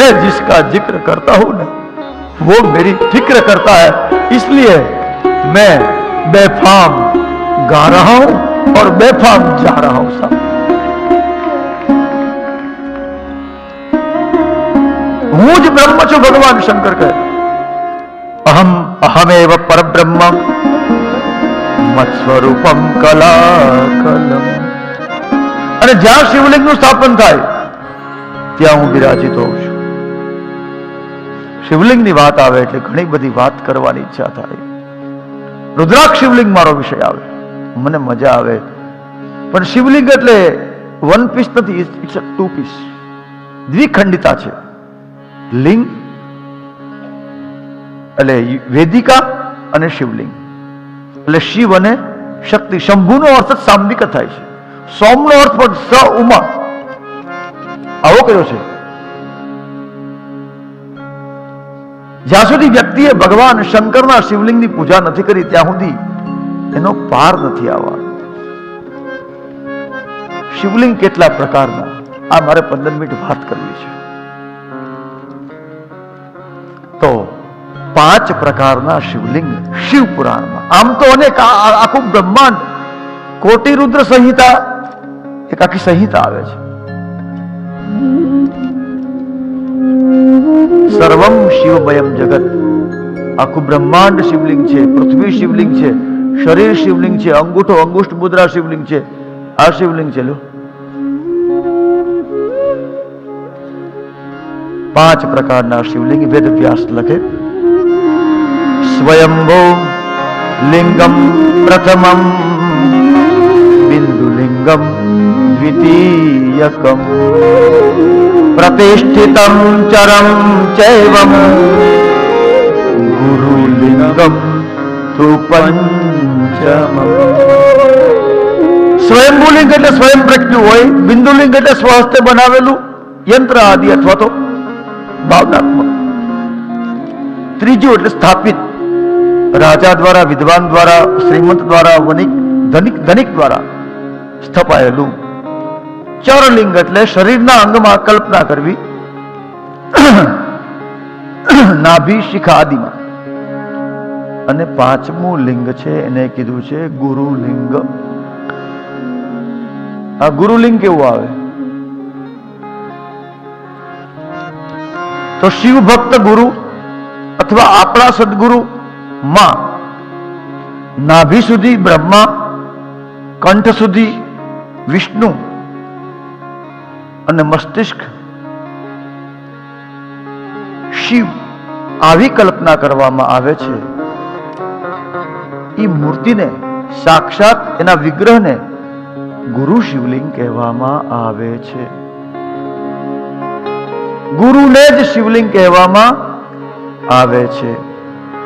मैं जिसका जिक्र करता हूं ना वो मेरी फिक्र करता है इसलिए मैं बेफाम गा रहा हूं और बेफाम जा रहा हूं साहब હું જ બ્રહ્મ છું ભગવાન શંકર કહે અહમ અહમેવ પરબ્રહ્મ મત સ્વરૂપમ કલાકલમ અને જ્યાં શિવલિંગનું સ્થાપન થાય ત્યાં હું બિરાજિત હોઉં છું શિવલિંગની વાત આવે એટલે ઘણી બધી વાત કરવાની ઈચ્છા થાય. રુદ્રાક્ષ શિવલિંગ મારો વિષય આવે. મને મજા આવે. પણ શિવલિંગ એટલે વન પીસ નથી ઇટ્સ અ ટુ પીસ દ્વિખંડિતા છે. લિંગ એટલે વેદિકા અને શિવલિંગ. એટલે શિવ અને શક્તિ. શંભુનો અર્થ જ સાંબિક થાય છે. સોમનો અર્થ પણ સ ઉમા. આવો કયો છે? જ્યાં સુધી વ્યક્તિએ ભગવાન શંકરના શિવલિંગની પૂજા નથી કરી, ત્યાં સુધી એનો પાર નથી આવવાનો. શિવલિંગ કેટલા પ્રકારના? આ મારે પંદર મિનિટ વાત કરવી છે. તો પાંચ પ્રકારના શિવલિંગ શિવ પુરાણમાં આમ તો અનેક આખું બ્રહ્માંડ. કોટી રુદ્ર સંહિતા, એક આખી સંહિતા આવે છે. સર્વમ શિવમયમ જગત આખું બ્રહ્માંડ શિવલિંગ છે પૃથ્વી શિવલિંગ છે શરીર શિવલિંગ છે અંગૂઠો અંગુષ્ઠ મુદ્રા શિવલિંગ છે આ શિવલિંગ છે લો પાંચ પ્રકારના શિવલિંગ વેદ વ્યાસ લખે સ્વયંભો લિંગમ પ્રથમમ બિંદુલિંગમ દ્વિતીયકમ ચરમ ચૈવમ ગુરુલિંગમ તુ પંચમમ સ્વયંભૂલિંગ એટલે સ્વયં પ્રજ્ઞું હોય, બિંદુલિંગ એટલે સ્વહસ્તે બનાવેલું યંત્ર આદિ અથવા તો ભાવનાત્મક. ત્રીજું એટલે સ્થાપિત. રાજા દ્વારા, વિદ્વાન દ્વારા, શ્રીમંત દ્વારા, વનિક, ધનિક ધનિક દ્વારા સ્થપાયેલું ચરલિંગ એટલે શરીરના અંગમાં કલ્પના કરવી. નાભી શિખા આદિમાં. અને પાંચમું લિંગ છે, એને કીધું છે ગુરુલિંગ. આ ગુરુલિંગ કેવું આવે? તો શિવ ભક્ત ગુરુ અથવા આપણા સદગુરુ માં નાભી સુધી બ્રહ્મા, કંઠ સુધી વિષ્ણુ અને મસ્તિષ્ક શિવ આવી કલ્પના કરવામાં આવે છે. એ મૂર્તિને સાક્ષાત એના વિગ્રહને ગુરુ શિવલિંગ કહેવામાં આવે છે. ગુરુને જ શિવલિંગ કહેવામાં આવે છે.